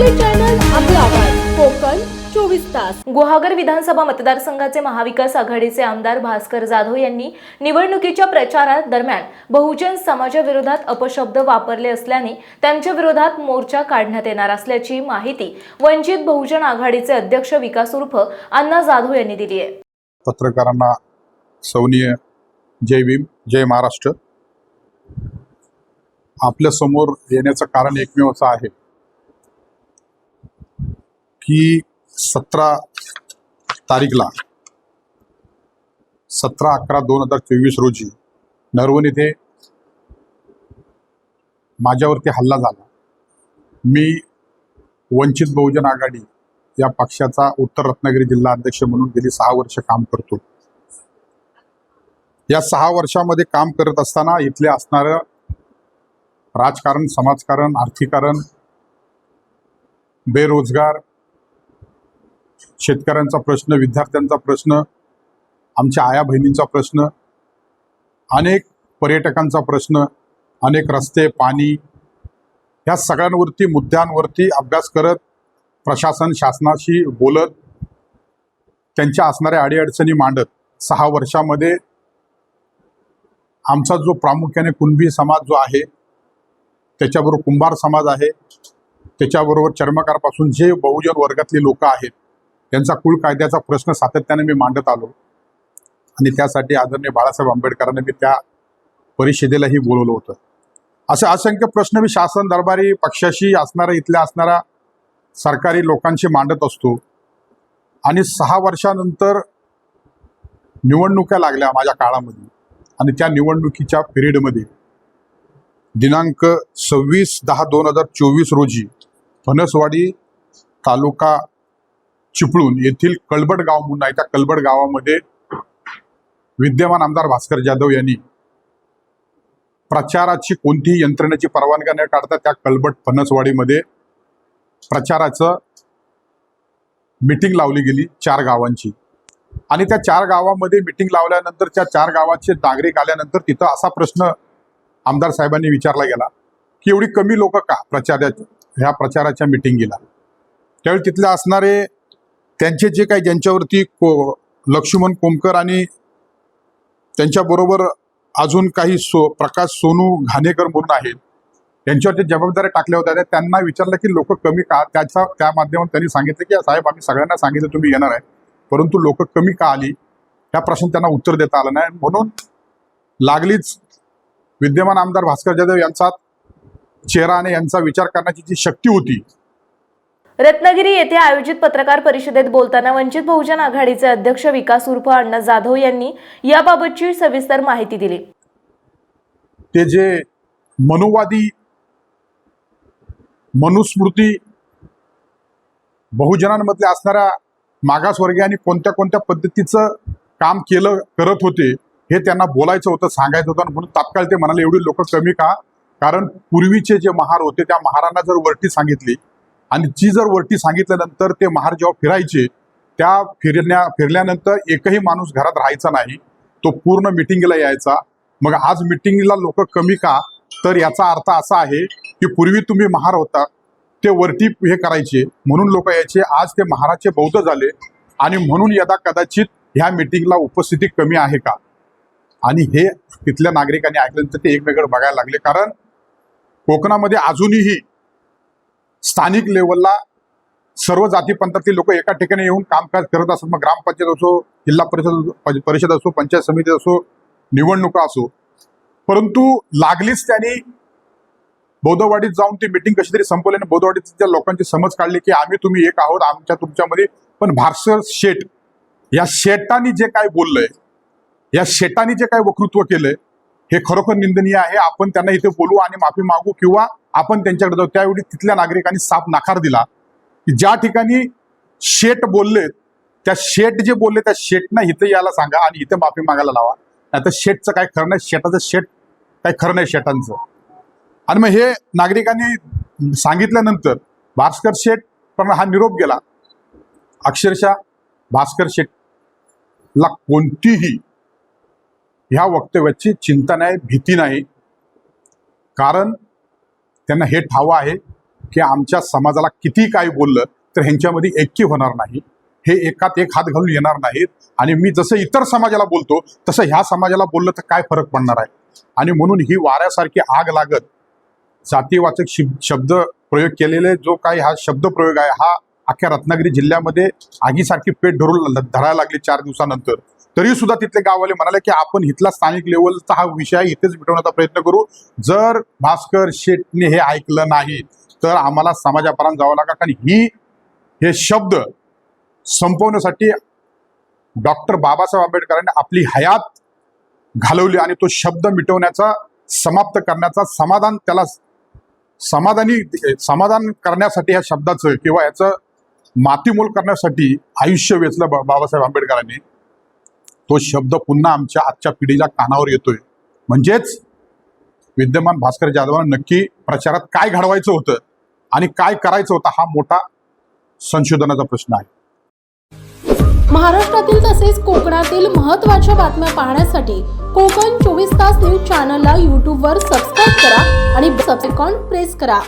आपले चॅनल आपला आवाज. कोकण चोवीस तास. गुहागर विधानसभा मतदारसंघाचे महाविकास आघाडीचे आमदार भास्कर जाधव यांनी निवडणुकीच्या प्रचारात दरम्यान बहुजन समाजाविरोधात अपशब्द वापरले असल्याने त्यांच्या विरोधात मोर्चा काढण्यात येणार असल्याची माहिती वंचित बहुजन आघाडीचे अध्यक्ष विकास उर्फ अण्णा जाधव यांनी दिली आहे. पत्रकारांना सौनीय जय भीम जय महाराष्ट्र. आपल्यासमोर येण्याचं कारण एकमेव असं आहे. की सतरा तारीखला सतरा अकरा दोन हजार चोवीस रोजी नरवण येथे माझ्यावरती हल्ला झाला. मी वंचित बहुजन आघाडी या पक्षाचा उत्तर रत्नागिरी जिल्हा अध्यक्ष म्हणून गेली सहा वर्ष काम करतो. या सहा वर्षामध्ये काम करत असताना इथले असणारं राजकारण समाजकारण आर्थिकारण बेरोजगार शेतकऱ्यांचा प्रश्न विद्यार्थ्यांचा प्रश्न आमच्या आया बहिणींचा प्रश्न अनेक पर्यटकांचा प्रश्न अनेक रस्ते पाणी ह्या सगळ्यांवरती मुद्द्यांवरती अभ्यास करत प्रशासन शासनाशी बोलत त्यांच्या असणाऱ्या अडीअडचणी मांडत सहा वर्षामध्ये आमचा जो प्रामुख्याने कुणबी समाज जो आहे त्याच्याबरोबर कुंभार समाज आहे त्याच्याबरोबर चर्मकारपासून जे बहुजन वर्गातले लोक आहेत त्यांचा कुळ कायद्याचा प्रश्न सातत्याने मी मांडत आलो. आणि त्यासाठी आदरणीय बाळासाहेब आंबेडकरांनी मी त्या परिषदेलाही बोलवलं होतं. असे असंख्य प्रश्न मी शासन दरबारी पक्षाशी असणारा इथल्या असणाऱ्या सरकारी लोकांशी मांडत असतो. आणि सहा वर्षानंतर निवडणुका लागल्या माझ्या काळामध्ये. आणि त्या निवडणुकीच्या पिरियडमध्ये दिनांक सव्वीस दहा दोन हजार चोवीस रोजी फणसवाडी तालुका चिपळूण येथील कळबड गाव म्हणून आहे त्या कळबड गावामध्ये विद्यमान आमदार भास्कर जाधव यांनी प्रचाराची कोणतीही यंत्रणेची परवानगी न काढता त्या कळबट फणसवाडीमध्ये प्रचाराचं मिटिंग लावली गेली चार गावांची. आणि त्या चार गावामध्ये मिटिंग लावल्यानंतर त्या चार गावाचे नागरिक आल्यानंतर तिथं असा प्रश्न आमदार साहेबांनी विचारला गेला की एवढी कमी लोक का प्रचाराच्या ह्या प्रचाराच्या मिटिंगीला त्यावेळी तिथले असणारे त्यांचे जे काही ज्यांच्यावरती को लक्ष्मण कोमकर आणि त्यांच्याबरोबर अजून काही सो प्रकाश सोनू घाणेकर म्हणून आहेत त्यांच्यावरती जबाबदाऱ्या टाकल्या होत्या. त्यांना विचारलं की लोक कमी का त्याच्या त्या माध्यमातून त्यांनी सांगितलं की साहेब आम्ही सगळ्यांना सांगितलं तुम्ही येणार आहे. परंतु लोक कमी का आली? ह्या प्रश्न त्यांना उत्तर देता आलं नाही. म्हणून लागलीच विद्यमान आमदार भास्कर जाधव यांचा चेहरा आणि यांचा विचार करण्याची जी शक्ती होती रत्नागिरी येथे आयोजित पत्रकार परिषदेत बोलताना वंचित बहुजन आघाडीचे अध्यक्ष विकास उर्फ अण्णा जाधव यांनी याबाबतची सविस्तर माहिती दिली. ते जे मनुवादी मनुस्मृती बहुजनांमधले असणाऱ्या मागासवर्गीयांनी कोणत्या कोणत्या पद्धतीचं काम केलं करत होते हे त्यांना बोलायचं होतं सांगायचं होतं आणि म्हणून तात्काळ ते म्हणाले एवढी लोक कमी का? कारण पूर्वीचे जे महार होते त्या महारांना जर वरती सांगितली आणि जी जर वरती सांगितल्यानंतर ते महार जेव्हा फिरायचे त्या फिरण्या फिरल्यानंतर एकही माणूस घरात राहायचा नाही. तो पूर्ण मिटिंगला यायचा. मग आज मिटिंगला लोक कमी का? तर याचा अर्थ असा आहे की पूर्वी तुम्ही महार होता. ते वरती हे करायचे. म्हणून लोक यायचे. आज ते महाराचे बौद्ध झाले. आणि म्हणून यदा कदाचित ह्या मिटिंगला उपस्थिती कमी आहे का? आणि हे तिथल्या नागरिकांनी ऐकल्यानंतर ते एकमेकडे बघायला लागले. कारण कोकणामध्ये अजूनही स्थानिक लेवलला सर्व जाती पंथातील लोक एका ठिकाणी येऊन कामकाज करत असतात मग ग्रामपंचायत असो जिल्हा परिषद परिषद असो पंचायत समिती असो निवडणुका असो. परंतु लागलीच त्यांनी बौद्धवाडीत जाऊन ती मिटिंग कशी तरी संपवली आणि बौद्धवाडीच्या लोकांची समज काढली की आम्ही तुम्ही एक आहोत आमच्या तुमच्यामध्ये पण भारसर शेट या शेटांनी जे काय बोललंय या शेटांनी जे काय वक्तृत्व केलंय हे खरोखर निंदनीय आहे. आपण त्यांना इथे बोलू आणि माफी मागू किंवा आपण त्यांच्याकडे जाऊ. त्यावेळी तिथल्या नागरिकांनी साफ नकार दिला. की ज्या ठिकाणी शेट बोलले त्या शेट जे बोलले त्या शेटना इथं यायला सांगा आणि इथं माफी मागायला लावा. नाही तर शेटचं काय खरं नाही शेटाचं शेट काय खरं नाही शेटांचं आणि मग हे नागरिकांनी सांगितल्यानंतर भास्कर शेट पण हा निरोप गेला. अक्षरशः भास्कर शेठला कोणतीही ह्या वक्तव्याची चिंता नाही भीती नाही. कारण त्यांना हे ठावं आहे की आमच्या समाजाला किती काही बोललं तर ह्यांच्यामध्ये ऐक्य होणार नाही. हे एकात एक हात घालून येणार नाहीत. आणि मी जसं इतर समाजाला बोलतो तसं ह्या समाजाला बोललं तर काय फरक पडणार आहे? आणि म्हणून ही वाऱ्यासारखी आग लागत जातीवाचक शिब- शब्द प्रयोग केलेले जो काही हा शब्द प्रयोग आहे हा अख्ख्या रत्नागिरी जिल्ह्यामध्ये आगीसारखी पेट धरून धरायला लागली चार दिवसानंतर. तरी सुद्धा तिथले गाववाले म्हणाले की आपण इथला स्थानिक लेवलचा हा विषय इथेच मिटवण्याचा प्रयत्न करू. जर भास्कर शेटने हे ऐकलं नाही तर आम्हाला समाजापर्यंत जावं लागेल कारण ही हे शब्द संपवण्यासाठी डॉक्टर बाबासाहेब आंबेडकरांनी आपली हयात घालवली आणि तो शब्द मिटवण्याचा समाप्त करण्याचा समाधान त्याला समाधानी समाधान करण्यासाठी ह्या शब्दाचं किंवा याचं मातीमोल करण्यासाठी आयुष्य वेचलं बा- बाबासाहेब आंबेडकरांनी. तो शब्द पुन्हा आमच्या आजच्या पिढीला कानावर येतोय. म्हणजेच विद्यमान भास्कर जाधवांना नक्की प्रचारात काय घडवायचं होतं आणि काय करायचं होतं हा मोठा संशोधनाचा प्रश्न आहे. महाराष्ट्रातील तसेच कोकणातील महत्त्वाच्या बातम्या पाहण्यासाठी कोकण चोवीस तास न्यूज चॅनलला यूट्यूबवर सबस्क्राईब करा आणि सबसेकॉन प्रेस करा.